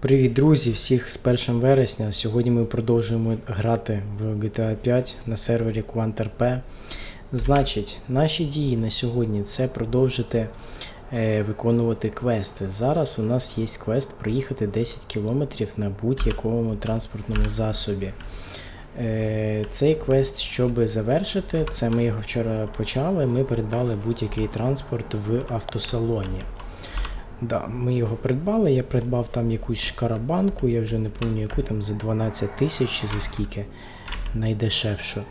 Привіт, друзі! Всіх з 1 вересня. Сьогодні ми продовжуємо грати в GTA 5 на сервері QuantRP. Значить, наші дії на сьогодні це продовжити е, виконувати квести. Зараз у нас є квест проїхати 10 км на будь-якому транспортному засобі. Е, Цей квест, щоб завершити, це ми його вчора почали. Ми придбали будь-який транспорт в автосалоні. Да, ми його придбали. Я придбав там якусь шкарабанку, я вже не пам'ятаю яку там за 12 тисяч чи за скільки найдешевшу.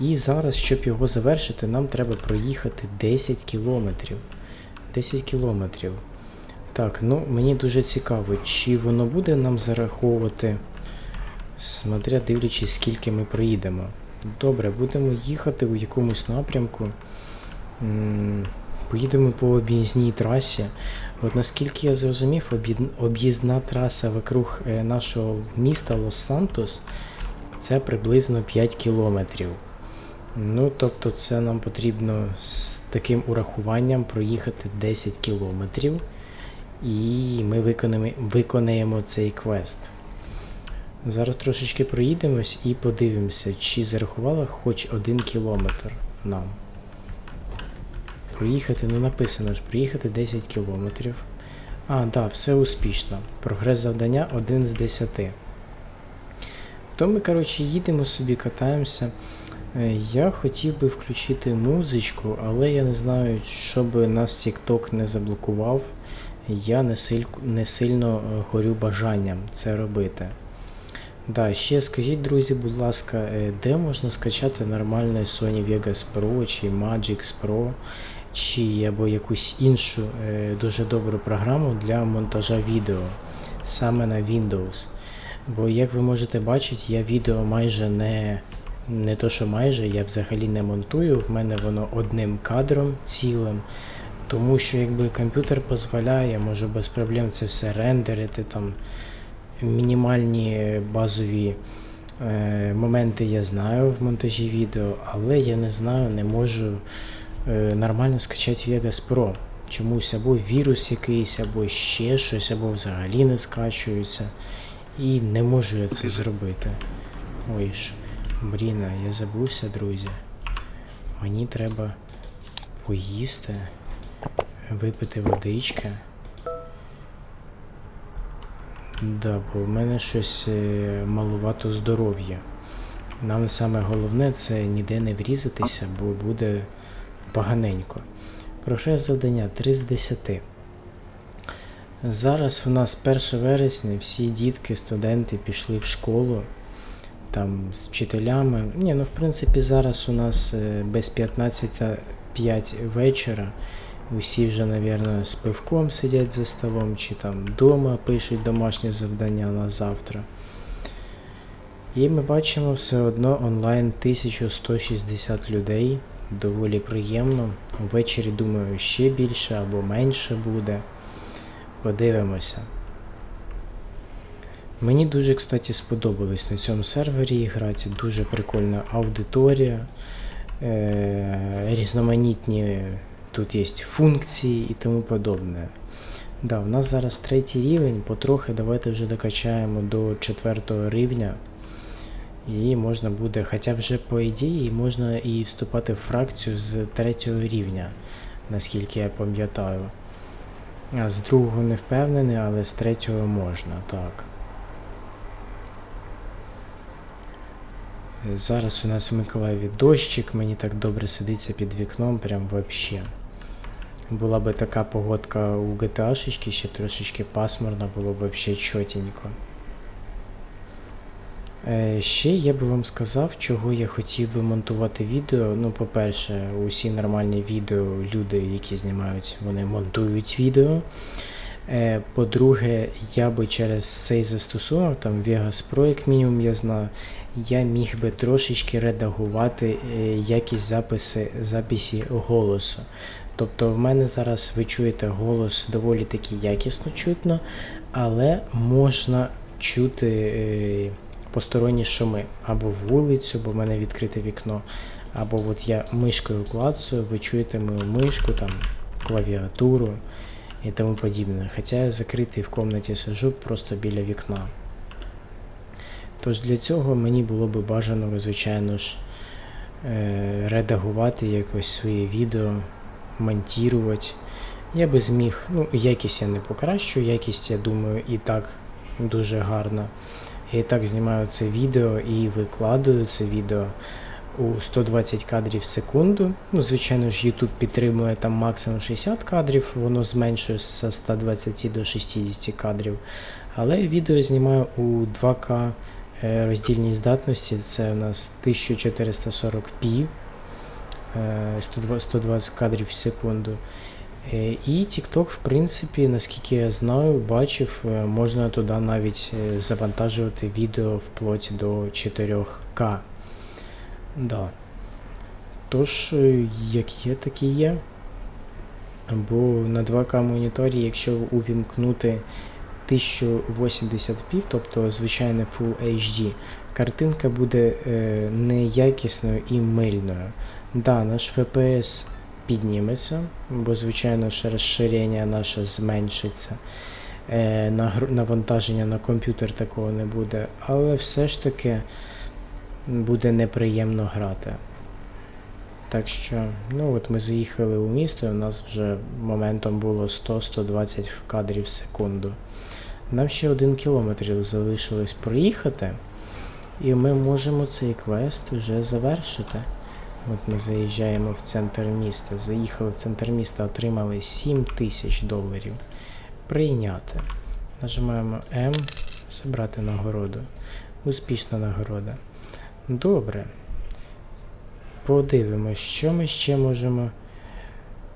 І зараз, щоб його завершити, нам треба проїхати 10 кілометрів. 10 кілометрів. Так, ну мені дуже цікаво, чи воно буде нам зараховувати, смотря дивлячись, скільки ми проїдемо. Добре, будемо їхати у якомусь напрямку. Поїдемо по об'їзній трасі. От наскільки я зрозумів, об'їзна траса вокруг е, нашого міста Лос-Сантос це приблизно 5 кілометрів. Ну, тобто, це нам потрібно з таким урахуванням проїхати 10 кілометрів, і ми виконаємо, виконаємо цей квест. Зараз трошечки проїдемось і подивимося, чи зарахувала хоч один кілометр нам. Проїхати, ну написано ж, проїхати 10 кілометрів. А, так, да, все успішно. Прогрес завдання 1 з 10. То ми, коротше, їдемо собі, катаємося. Е, Я хотів би включити музичку, але я не знаю, щоб нас TikTok не заблокував. Я не, силь, не сильно е, горю бажанням це робити. Да, ще скажіть, друзі, будь ласка, е, де можна скачати нормальний Sony Vegas Pro чи Magix Pro, чи або якусь іншу е, дуже добру програму для монтажа відео саме на Windows. Бо, як ви можете бачити, я відео майже не, не то, що майже, я взагалі не монтую. В мене воно одним кадром цілим. Тому що якби комп'ютер дозволяє, я можу без проблем це все рендерити там мінімальні базові е, моменти я знаю в монтажі відео, але я не знаю, не можу нормально скачати Vegas Pro. Чомусь або вірус якийсь, або ще щось, або взагалі не скачується. І не можу я це зробити. Ой ж, блін, а я забувся, друзі. Мені треба поїсти, випити водички. Да, бо в мене щось е, малувато здоров'я. Нам саме головне це ніде не врізатися, бо буде поганенько. Прогрес завдання 3 з 10. Зараз у нас 1 вересня, всі дітки, студенти пішли в школу там з вчителями. Ні, ну в принципі зараз у нас е, без 15.05 вечора. Усі вже, мабуть, з пивком сидять за столом, чи там вдома пишуть домашнє завдання на завтра. І ми бачимо все одно онлайн 1160 людей. Доволі приємно. Ввечері, думаю, ще більше або менше буде. Подивимося. Мені дуже, кстати, сподобалось на цьому сервері грати. Дуже прикольна аудиторія, е- різноманітні тут є функції і тому подобне. Да, у нас зараз третій рівень, потрохи давайте вже докачаємо до четвертого рівня. І можна буде, хоча вже по ідеї можна і вступати в фракцію з третього рівня, наскільки я пам'ятаю. А з другого не впевнений, але з третього можна, так. Зараз у нас в Миколаєві дощик, мені так добре сидиться під вікном, прям вообще. Була би така погодка у GTA, ще трошечки пасмурно було б вообще чотенько. Е, ще я би вам сказав, чого я хотів би монтувати відео. Ну, по-перше, усі нормальні відео, люди, які знімають, вони монтують відео. Е, по-друге, я би через цей застосунок, там Vegas Pro, як мінімум, я знаю, я міг би трошечки редагувати е, якість записи, записі голосу. Тобто в мене зараз ви чуєте голос доволі таки якісно чутно, але можна чути посторонні шуми або вулицю, бо в мене відкрите вікно, або от я мишкою клацаю, ви чуєте мою мишку, там, клавіатуру і тому подібне. Хоча я закритий в комнаті сижу просто біля вікна. Тож для цього мені було би бажано, звичайно ж, е, редагувати якось свої відео, монтувати. Я би зміг, ну, якість я не покращу, якість, я думаю, і так дуже гарна. Я і так знімаю це відео і викладаю це відео у 120 кадрів в секунду. Ну, звичайно ж, YouTube підтримує там максимум 60 кадрів, воно зменшує з 120 до 60 кадрів. Але відео знімаю у 2К е, роздільній здатності, це у нас 1440p, е, 120 120 кадрів в секунду. Е, І TikTok, в принципі, наскільки я знаю, бачив, е, можна туди навіть е, завантажувати відео вплоть до 4К. Да. Тож, як є, так і є. Бо на 2К моніторі, якщо увімкнути 1080p, тобто звичайне Full HD, картинка буде неякісною і мильною. Да, наш FPS підніметься, бо, звичайно ж, розширення наше зменшиться. Е, навантаження на комп'ютер такого не буде, але все ж таки буде неприємно грати. Так що, ну от ми заїхали у місто, і у нас вже моментом було 100-120 кадрів в секунду. Нам ще один кілометр залишилось проїхати, і ми можемо цей квест вже завершити. От ми заїжджаємо в центр міста. Заїхали в центр міста, отримали 7 тисяч доларів. Прийняти. Нажимаємо М, забрати нагороду. Успішна нагорода. Добре. Подивимось, що ми ще можемо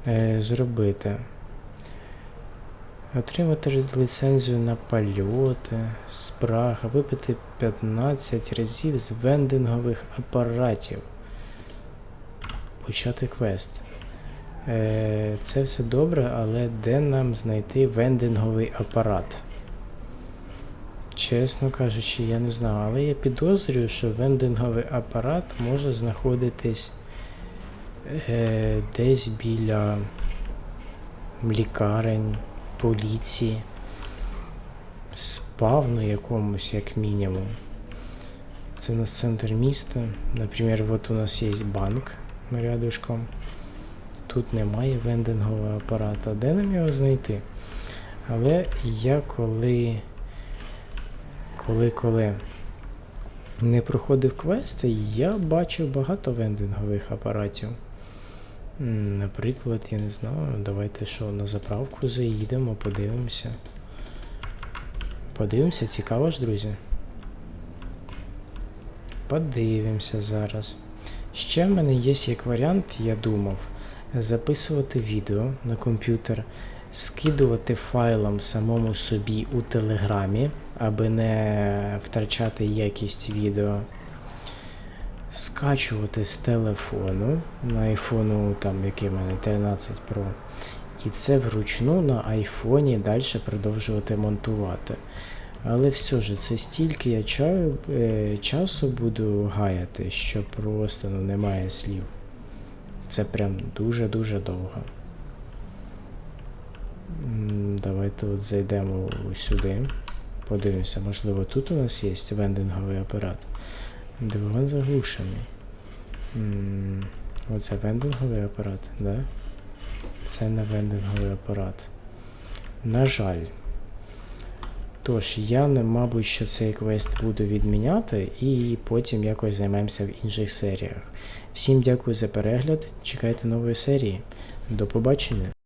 е, зробити. Отримати ліцензію на польоти, спрага, випити 15 разів з вендингових апаратів. Почати квест. Е, це все добре, але де нам знайти вендинговий апарат? Чесно кажучи, я не знаю, але я підозрюю, що вендинговий апарат може знаходитись е, десь біля лікарень, поліції, спавну якомусь, як мінімум. Це у нас центр міста. Наприклад, от у нас є банк рядышком. Тут немає вендингового апарата. Де нам його знайти? Але я коли коли коли не проходив квести, я бачив багато вендингових апаратів. Наприклад, я не знаю, давайте що на заправку заїдемо, подивимося. Подивимося, цікаво ж, друзі. Подивимося зараз. Ще в мене є як варіант, я думав, записувати відео на комп'ютер, скидувати файлом самому собі у Телеграмі, аби не втрачати якість відео. Скачувати з телефону на айфону, там який в мене 13 Pro. І це вручну на айфоні далі продовжувати монтувати. Але все ж, це стільки я чаю, е, часу буду гаяти, що просто ну, немає слів. Це прям дуже-дуже довго. Давайте от зайдемо сюди. Подивимося, можливо, тут у нас є вендинговий апарат. Двигун заглушений. Оце вендинговий апарат, да? Це не вендинговий апарат. На жаль. Тож, я не, мабуть, що цей квест буду відміняти і потім якось займемося в інших серіях. Всім дякую за перегляд. Чекайте нової серії. До побачення.